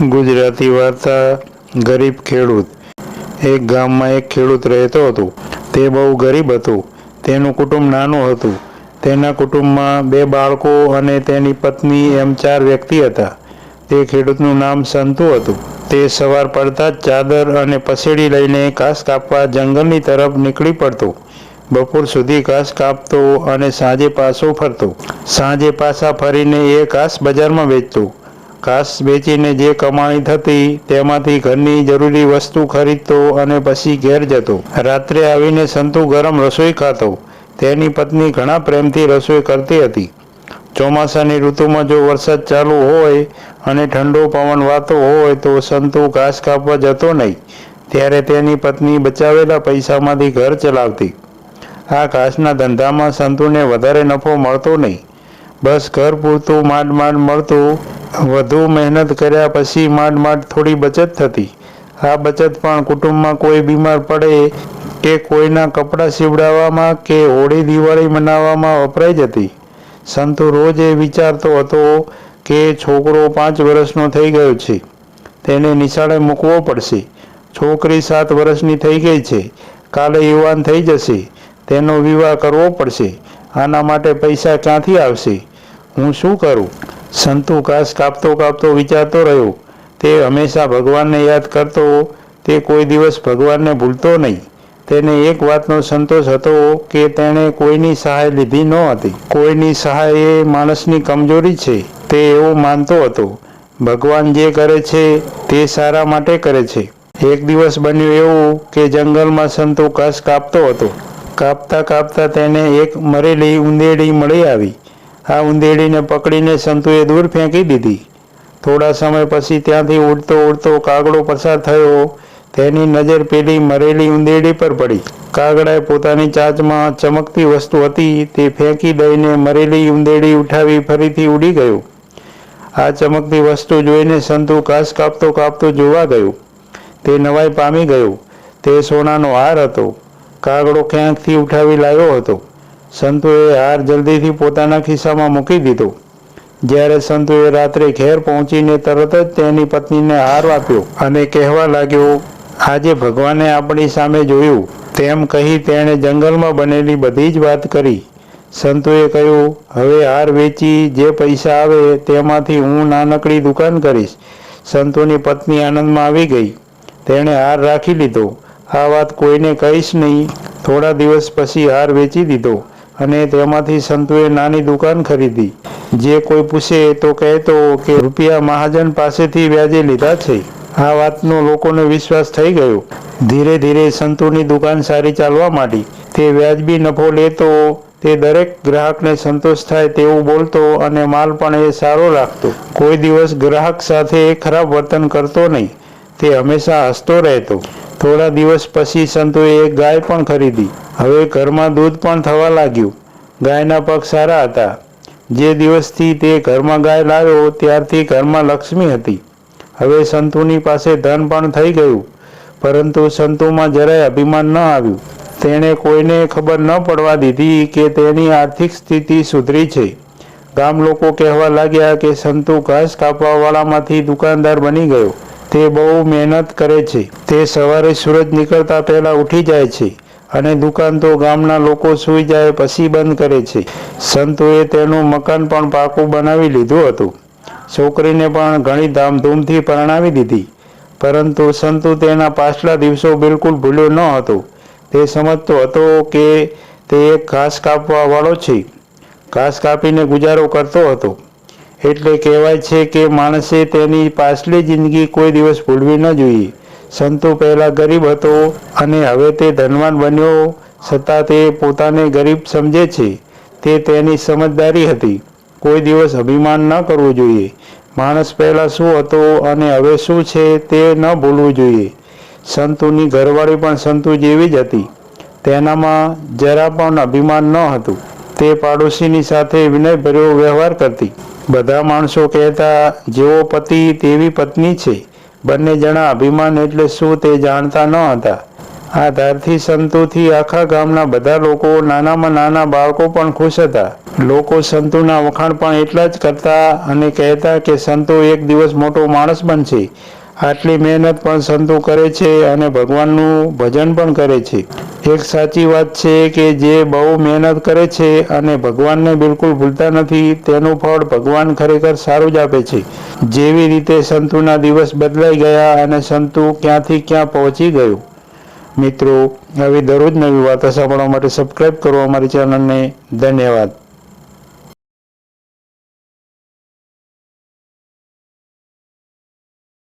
ગુજરાતી વાર્તા, ગરીબ ખેડૂત. એક ગામમાં એક ખેડૂત રહેતો હતો. તે બહુ ગરીબ હતું. તેનું કુટુંબ નાનું હતું. તેના કુટુંબમાં બે બાળકો અને તેની પત્ની એમ ચાર વ્યક્તિ હતા. તે ખેડૂતનું નામ સંતુ હતું. તે સવાર પડતા જ ચાદર અને પસેડી લઈને ઘાસ કાપવા જંગલની તરફ નીકળી પડતો. બપોર સુધી ઘાસ કાપતો અને સાંજે પાછો ફરતો. સાંજે પાછા ફરીને એ ઘાસ બજારમાં વેચતો. ઘાસ વેચીને જે કમાણી થતી, તેમાંથી ઘરની જરૂરી વસ્તુ ખરીદતો અને પછી ઘેર જતો. રાત્રે આવીને સંતુ ગરમ રસોઈ ખાતો. તેની પત્ની ઘણા પ્રેમથી રસોઈ કરતી હતી. ચોમાસાની ઋતુમાં જો વરસાદ ચાલુ હોય અને ઠંડો પવન વાતો હોય તો સંતુ ઘાસ કાપવા જતો નહીં. ત્યારે તેની પત્ની બચાવેલા પૈસામાંથી ઘર ચલાવતી. આ ઘાસના ધંધામાં સંતુને વધારે નફો મળતો નહીં. બસ ઘર પૂરતું માંડ માંડ મળતું વધુ મહેનત કર્યા પછી માંડ માંડ થોડી બચત થતી. આ બચત પણ કુટુંબમાં કોઈ બીમાર પડે કે કોઈના કપડાં સીવડાવવામાં કે હોળી દિવાળી મનાવવામાં વપરાઈ જતી. સંતુ રોજ એ વિચારતો હતો કે છોકરો પાંચ વર્ષનો થઈ ગયો છે. તેને નિશાળે મૂકવો પડશે. છોકરી સાત વર્ષની થઈ ગઈ છે. કાલે યુવાન થઈ જશે. તેનો વિવાહ કરવો પડશે. આના માટે પૈસા ક્યાંથી આવશે? હું શું કરું? સંતુ ઘાસ કાપતો કાપતો વિચારતો રહ્યો. તે હંમેશા ભગવાનને યાદ કરતો, તે કોઈ દિવસ ભગવાનને ભૂલતો નહીં. તેને એક વાતનો સંતોષ હતો કે તેણે કોઈની સહાય લીધી ન હતી. કોઈની સહાય એ માણસની કમજોરી છે, તે એવું માનતો હતો. ભગવાન જે કરે છે, તે સારા માટે કરે છે. એક દિવસ બન્યું એવું કે જંગલમાં સંતો ઘાસ કાપતો હતો. કાપતા કાપતા તેને એક મરેલી ઉંદેડી મળી આવી. આ ઉંધેડીને પકડીને સંતુએ દૂર ફેંકી દીધી. થોડા સમય પછી ત્યાંથી ઉડતો ઉડતો કાગડો પસાર થયો. તેની નજર પેલી મરેલી ઉંદેડી પર પડી. કાગડાએ પોતાની ચાંચમાં ચમકતી વસ્તુ હતી, તે ફેંકી દઈને મરેલી ઉંદેડી ઉઠાવી ફરીથી ઉડી ગયો. આ ચમકતી વસ્તુ જોઈને સંતુ ઘાસ કાપતો કાપતો જોવા ગયો. તે નવાઈ પામી ગયો. તે સોનાનો હાર હતો. કાગડો ક્યાંકથી ઉઠાવી લાવ્યો હતો? સંતુએ હાર જલ્દીથી પોતાના ખિસ્સામાં મૂકી દીધો. જ્યારે સંતુએ રાત્રે ઘેર પહોંચીને તરત જ તેની પત્નીને હાર આપ્યો અને કહેવા લાગ્યો, આજે ભગવાને આપણી સામે જોયું, તેમ કહી તેણે જંગલમાં બનેલી બધી જ વાત કરી. સંતુએ કહ્યું, હવે હાર વેચી જે પૈસા આવે તેમાંથી હું નાનકડી દુકાન કરીશ. સંતુની પત્ની આનંદમાં આવી ગઈ. તેણે હાર રાખી લીધો. આ વાત કોઈને કહીશ નહીં. થોડા દિવસ પછી હાર વેચી દીધો. અને તેમાંથી સંતુએ નાની દુકાન ખરીદી. જે કોઈ પૂછે તો કહેતો કે રૂપિયા મહાજન પાસેથી વ્યાજે લીધા છે. આ વાતનો લોકોને વિશ્વાસ થઈ ગયો. ધીરે ધીરે સંતુની દુકાન સારી ચાલવા માંડી. તે વ્યાજબી નફો લેતો, તે દરેક ગ્રાહકને સંતોષ થાય તેવું બોલતો અને માલ પણ એ સારો રાખતો. કોઈ દિવસ ગ્રાહક સાથે ખરાબ વર્તન કરતો નહીં. તે હંમેશા હસતો રહેતો. થોડા દિવસ પછી સંતુએ એક ગાય પણ ખરીદી. હવે ઘરમાં દૂધ પણ થવા લાગ્યું. ગાયના પગ સારા હતા. જે દિવસથી તે ઘરમાં ગાય લાવ્યો ત્યારથી ઘરમાં લક્ષ્મી હતી. હવે સંતુની પાસે ધન પણ થઈ ગયું. પરંતુ સંતુમાં જરાય અભિમાન ન આવ્યું. તેણે કોઈને ખબર ન પડવા દીધી કે તેની આર્થિક સ્થિતિ સુધરી છે. ગામ લોકો કહેવા લાગ્યા કે સંતુ ઘાસ કાપવાવાળામાંથી દુકાનદાર બની ગયો. તે બહુ મહેનત કરે છે. તે સવારે સૂરજ નીકળતા પહેલાં ઉઠી જાય છે અને દુકાન તો ગામના લોકો સૂઈ જાય પછી બંધ કરે છે. સંતુએ તેનું મકાન પણ પાકું બનાવી લીધું હતું. છોકરીને પણ ઘણી ધામધૂમથી પરણાવી દીધી. પરંતુ સંતુ તેના પાછલા દિવસો બિલકુલ ભૂલ્યો ન હતો. તે સમજતો હતો કે તે એક ઘાસ કાપવા વાળો છે. ઘાસ કાપીને ગુજારો કરતો હતો. એટલે કહેવાય છે કે માણસે તેની પાછલી જિંદગી કોઈ દિવસ ભૂલવી ન જોઈએ. સંતુ પહેલાં ગરીબ હતો અને હવે તે ધનવાન બન્યો છતાં તે પોતાને ગરીબ સમજે છે. તે તેની સમજદારી હતી. કોઈ દિવસ અભિમાન ન કરવું જોઈએ. માણસ પહેલાં શું હતો અને હવે શું છે તે ન ભૂલવું જોઈએ. સંતુની ઘરવાળી પણ સંતુ જેવી જ હતી. તેનામાં જરા પણ અભિમાન ન હતું. તે પાડોશીની સાથે વિનયભર્યો વ્યવહાર કરતી. બધા માણસો કહેતા, જેવો પતિ તેવી પત્ની છે. બંને જણા અભિમાન એટલે શું તે જાણતા ન હતા. આ ધારથી સંતોથી આખા ગામના બધા લોકો નાનામાં નાના બાળકો પણ ખુશ હતા. લોકો સંતોના વખાણ પણ એટલા જ કરતા અને કહેતા કે સંતો એક દિવસ મોટો માણસ બનશે. આટલી મહેનત પણ સંતો કરે છે અને ભગવાનનું ભજન પણ કરે છે. એક સાચી વાત છે કે જે બહુ મહેનત કરે છે અને ભગવાનને બિલકુલ ભૂલતા નથી, તેનું ફળ ભગવાન ખરેખર સારું જ આપે છે. જેવી રીતે સંતુના દિવસ બદલાઈ ગયા અને સંતુ ક્યાંથી ક્યાં પહોંચી ગયું. મિત્રો આવી દરરોજ નવી વાતો સાંભળવા માટે સબસ્ક્રાઈબ કરો અમારી ચેનલને. ધન્યવાદ.